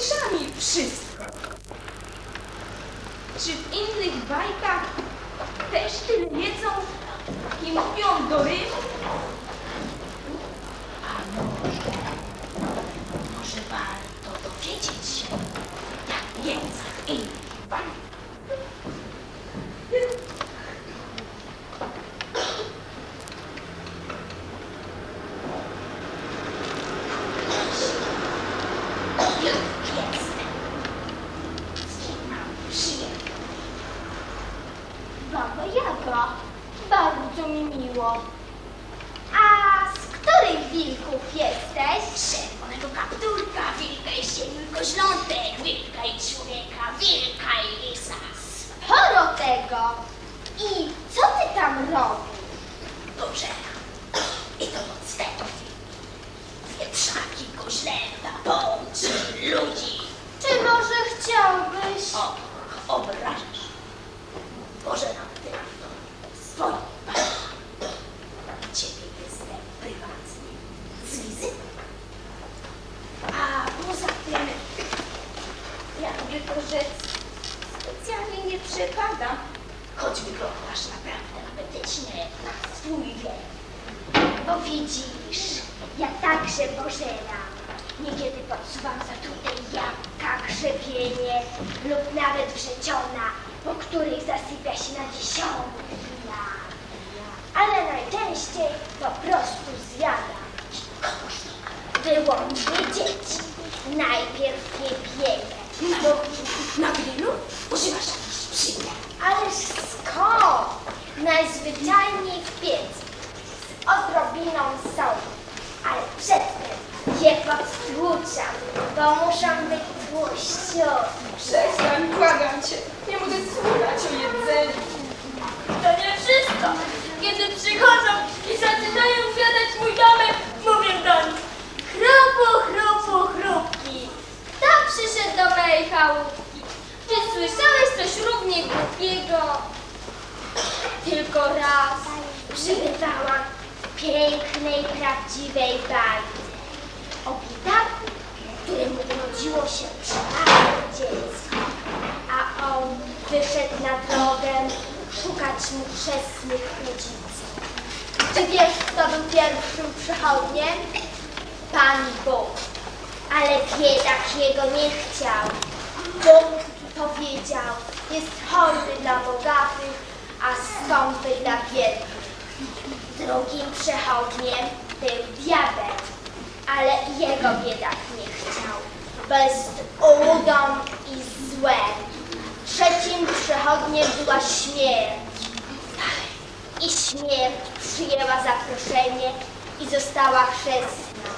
słyszeli wszystko. Czy w innych bajkach też tyle wiedzą i mówią do rymu? A może, może warto dowiedzieć się, jak jest w innych bajkach. Już jestem. Z kim mam przyjemność? Jaga, bardzo mi miło. A z których wilków jesteś? Czerwonego kapturka, wilka i siedmiu koźlątek, wilka i człowieka, wilka i lisa. Sporo tego. I co ty tam robisz? Dobrze. I to podstępnie. Wieprzaki, koźlęta, bączy, ludzi. Czy może chciałbyś? O, obrażasz. Może nam tylko swoje bajki. Ciebie jestem prywatnie z wizytą. A poza tym, jakby to rzec, specjalnie nie przepadam. Choć wyglądasz naprawdę apetycznie na swój wiek. Bo widzisz, ja także pożeram. Niekiedy podsuwam zatrute jabłka, grzebienie lub nawet wrzeciona, po których zasypia się na dziesiątki. Ale najczęściej po prostu to Wyłącznie dzieci. Najpierw je piekę. Na, na grillu używasz jakichś przymiar. Ależ skąd? Najzwyczajniej w piecu. Z odrobiną soli. Ale przedtem je podtłuczam, bo muszą być tłuściutkie. Przestań, błagam cię. Nie mogę słuchać o jedzeniu. To nie wszystko. Kiedy przychodzą i zaczynają zjadać mój domek, mówię do nich. Chrupu, chrupu, chrupki. Kto przyszedł do mojej chałupki? Czy słyszałeś coś równie głupiego? Tylko raz. Przybywałam w pięknej, prawdziwej bajce. O biedaku, któremu urodziło się przypadłe dziecko. A on wyszedł na drogę szukać chrzestnych rodziców. Czy wiesz, kto był pierwszym przychodniem? Pan Bóg. Ale biedak jego nie chciał. Bóg powiedział, jest hojny dla bogatych, a skąpy dla biednych. Drugim przechodniem był diabeł, ale jego biedak nie chciał, jest ułudą i złem. Trzecim przechodniem była śmierć. I śmierć przyjęła zaproszenie i została chrzestną,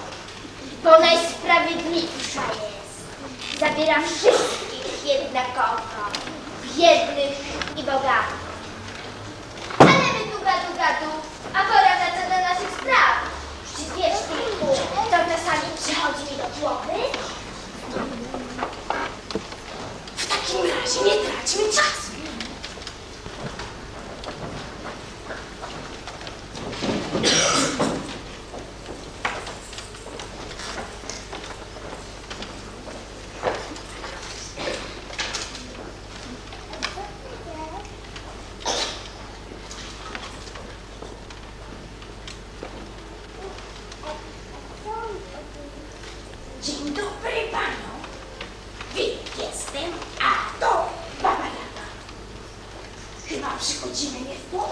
bo najsprawiedliwsza jest. Zabiera wszystkich jednakowo, biednych i bogatych. Ale my tu gadu gadu, a pora wraca do naszych spraw. Czy wiesz, Wilku, co czasami przychodzi mi do głowy? W takim razie nie traćmy czasu. Dzień dobry panią. Wilk jestem, a to baba Jaga. Chyba przychodzimy nie w porę.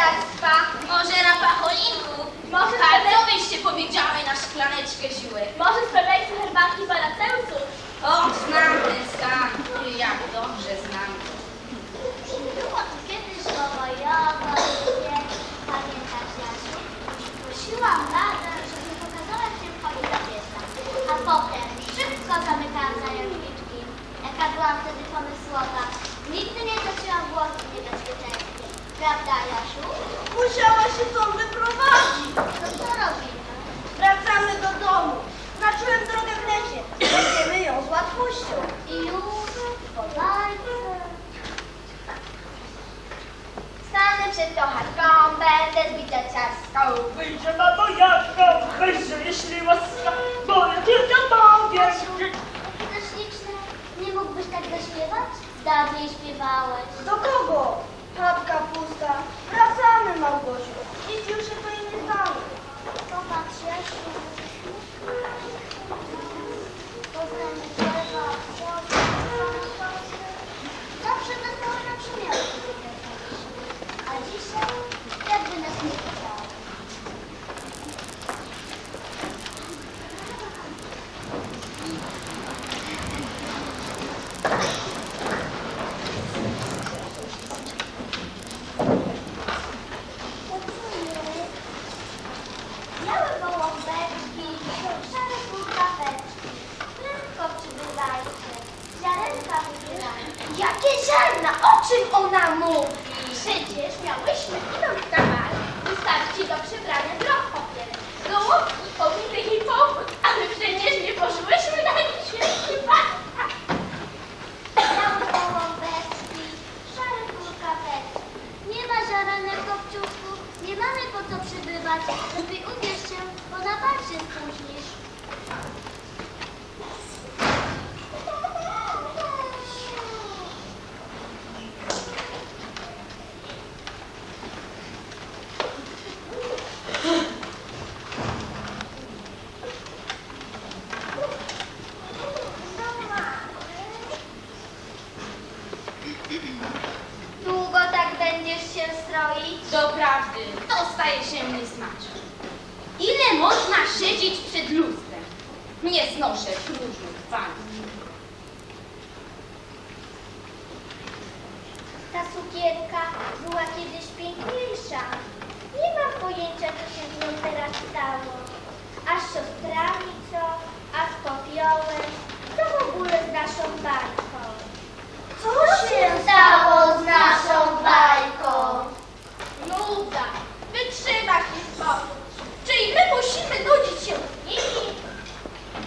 ptactwa, może na pacholinku. Może tak, Bardzo byście powiedziały na szklaneczkę siły. Może sprawiajcie herbatki z Alaceusu. O, znam ten stan. musiała się stąd wyprowadzić. No co robimy? Wracamy do domu. Znaczyłem drogę w lesie. Będziemy ją z łatwością. I już po. Stanę przed tą chatką, będę zbita ciaską. Wyjdzie mamo Jadko, wyjdzie jeśli łaska, bo ja tylko mówię. To śliczne. Nie mógłbyś tak zaśpiewać? Dawniej śpiewałeś. Do kogo? Papka pusta. раны наложил. И Дюша поедал. Папа, сейчас. Żaranek kopciuszku, nie mamy po co przybywać. Lepiej ubierz się, bo na bal się spóźnisz. Długo tak będziesz się stroić? Doprawdy, to staje się niesmaczne. Ile można siedzieć przed lustrem? Nie znoszę próżnych pani. Ta sukienka była kiedyś piękniejsza. Nie mam pojęcia, co się z nią teraz stało. A z siostrami co? A z popiołem? Co w ogóle z naszą bajką? Co się stało z naszą bajką? Nuda. Wytrzyma historii. Czy i my musimy nudzić się z nimi?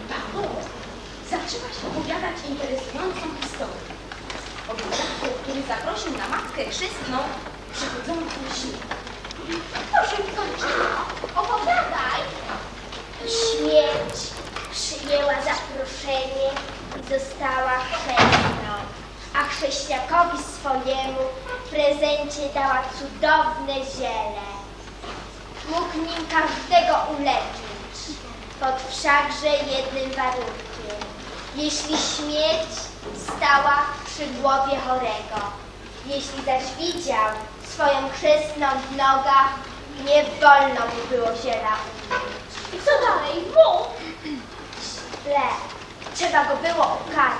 Paweł zaczyna się opowiadać interesującą historię. Który zaprosił na matkę chrzestną przychodzącą śnieg. Proszę skończyć. Opowiadaj. Śmierć przyjęła zaproszenie i została chrzestną, a chrześcijakowi swojemu w prezencie dała cudowne ziele. Mógł nim każdego uleczyć, pod wszakże jednym warunkiem. Jeśli śmierć stała przy głowie chorego, jeśli zaś widział swoją chrzestną w nogach, nie wolno mu było ziela I co dalej? Mów. Źle. Trzeba go było ukarać.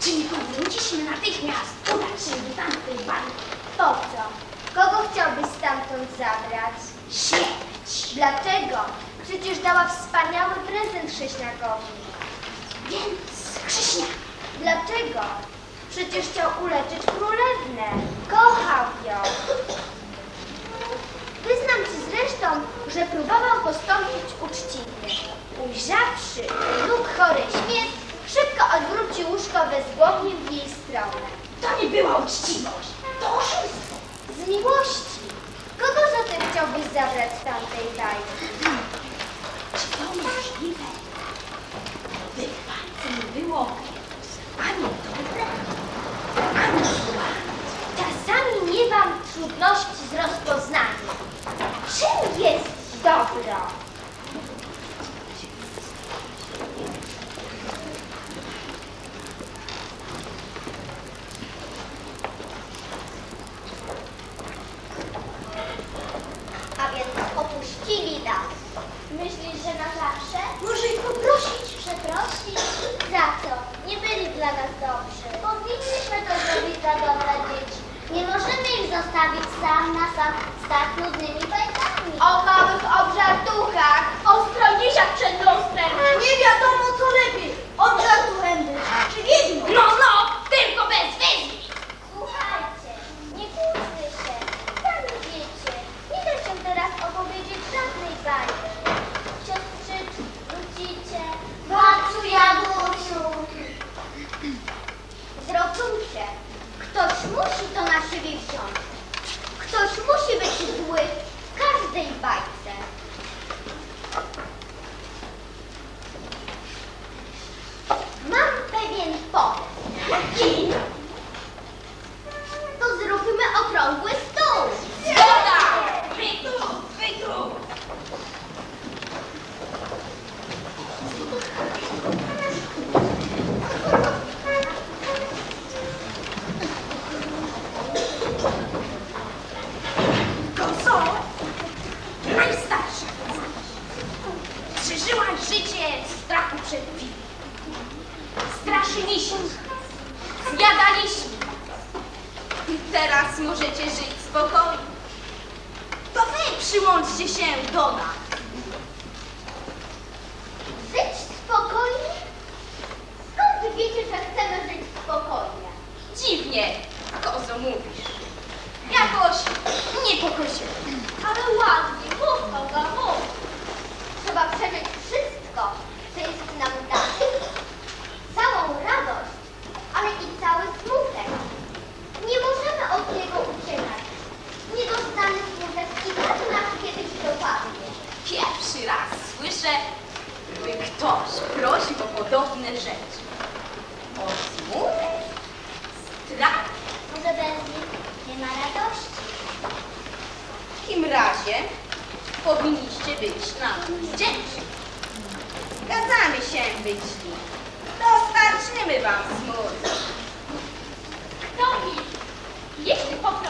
Czy nie powinniśmy natychmiast udać się do tamtej bańki? Po co? Kogo chciałbyś stamtąd zabrać? Śmierć! Dlaczego? Przecież dała wspaniały prezent chrześniakowi. Więc Krzyśnia, Dlaczego? Przecież chciał uleczyć królewnę. Kochał ją. Wyznam ci zresztą, że próbował postąpić uczciwie. Ujrzawszy nóg chory śmierć, szybko odwrócił łóżko bezgłownie w jej stronę. to nie była uczciwość, to oszustwo. Z miłości. Kogo zatem chciałbyś zabrać z tamtej bajki? Czy to możliwe? By w nie było ani dobre, ani zła. Czasami miewam trudności z rozpoznaniem. Czym jest dobro?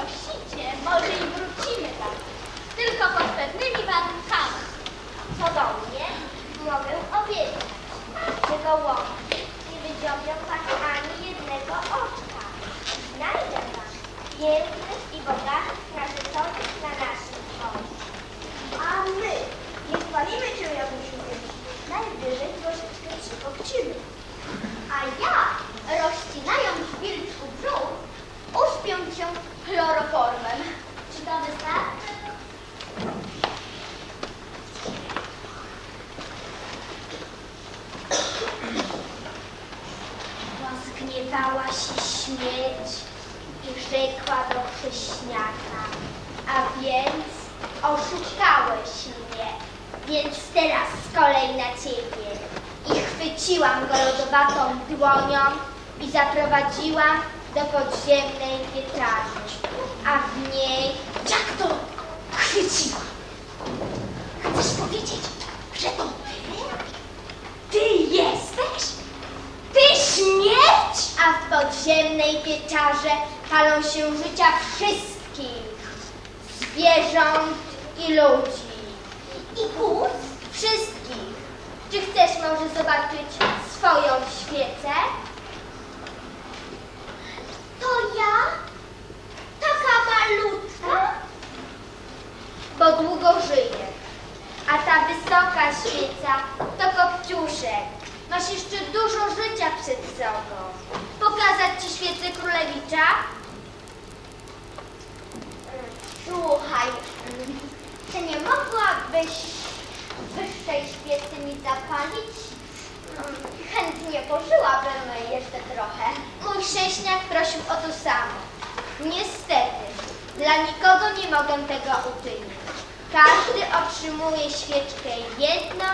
Jeśli poprosicie, może i wrócimy tam. Tylko pod pewnymi warunkami. Co do mnie, mogę obiecać, że gołąbki nie wydziobią was ani jednego oczka. Znajdę was, pięknych i bogatych, narzeczonych na naszym dworze. A my nie chwalimy cię, Janusiu, najwyżej troszeczkę przykopcimy. A ja, rozcinając cię chloroformem. Czy to wystarczy? Rozgniewała się śmierć i rzekła do chrześniaka, a więc oszukałeś mnie, więc teraz z kolei na ciebie. I chwyciłam go lodowatą dłonią i zaprowadziłam do podziemnej wietrarni, a w niej Jak to chwyciła? Chcesz powiedzieć, że to ty? Ty jesteś? Ty śmierć? a w podziemnej pieczarze palą się życia wszystkich zwierząt i ludzi. I kóz? Wszystkich. Czy chcesz może zobaczyć swoją świecę? To ja? Taka malutka? Bo długo żyję. A ta wysoka świeca to kopciuszek. Masz jeszcze dużo życia przed sobą. Pokazać ci świecę królewicza? Słuchaj, czy nie mogłabyś wyższej świecy mi zapalić? Chętnie pożyłabym jeszcze trochę. Mój szczęśniak prosił o to samo. Niestety, dla nikogo nie mogę tego uczynić. Każdy otrzymuje świeczkę jedną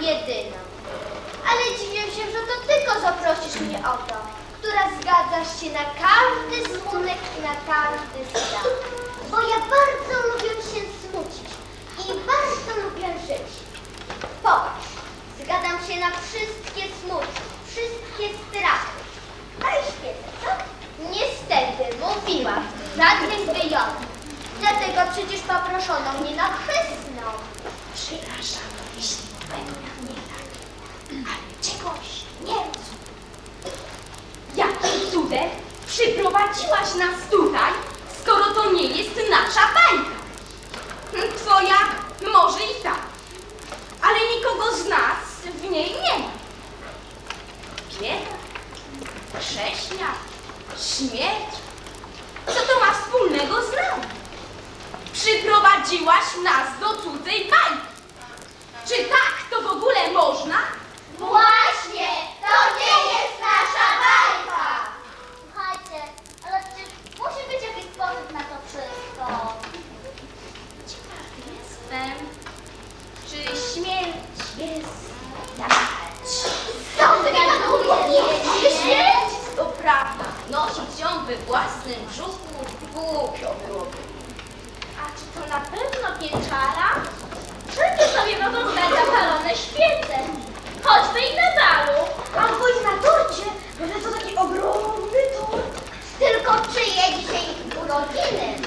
jedyną. Ale dziwię się, że to tylko zaprosisz mnie o to, która zgadzasz się na każdy smutek i na każdy strach. Bo ja bardzo lubię się smucić i bardzo lubię żyć. Popatrz, zgadzam się na wszystkie smutki, wszystkie strachy. Ale świetnie, co? Niestety, mówiłam, żadnych wyjątków. Dlatego przecież poproszono mnie na chrzestną. Przepraszam, jeśli popełniam nie tak, ale czegoś nie rozumiem. Jakim cudem przyprowadziłaś nas tutaj, skoro to nie jest nasza bańka? Hm, Twoja może i tak, ale nikogo z nas w niej nie ma. Bieda, krześnia, śmierć. Co to ma wspólnego z nami? Przyprowadziłaś nas do cudzej bańki. Czy tak to w ogóle można? Właśnie, to nie jest nasza bajka! Słuchajcie, ale czy musi być jakiś sposób na to wszystko? Ciekaw jestem, czy śmierć jest dać. Co wy na to mówicie? Śmierć to prawda. Nosić ją we własnym brzuchu głupio byłoby. A czy to na pewno pieczara? Wszędzie sobie mogą stać zapalone świece. Choćby i na balu. Albo i na torcie, że to taki ogromny tort. Tylko czyje dzisiaj urodziny?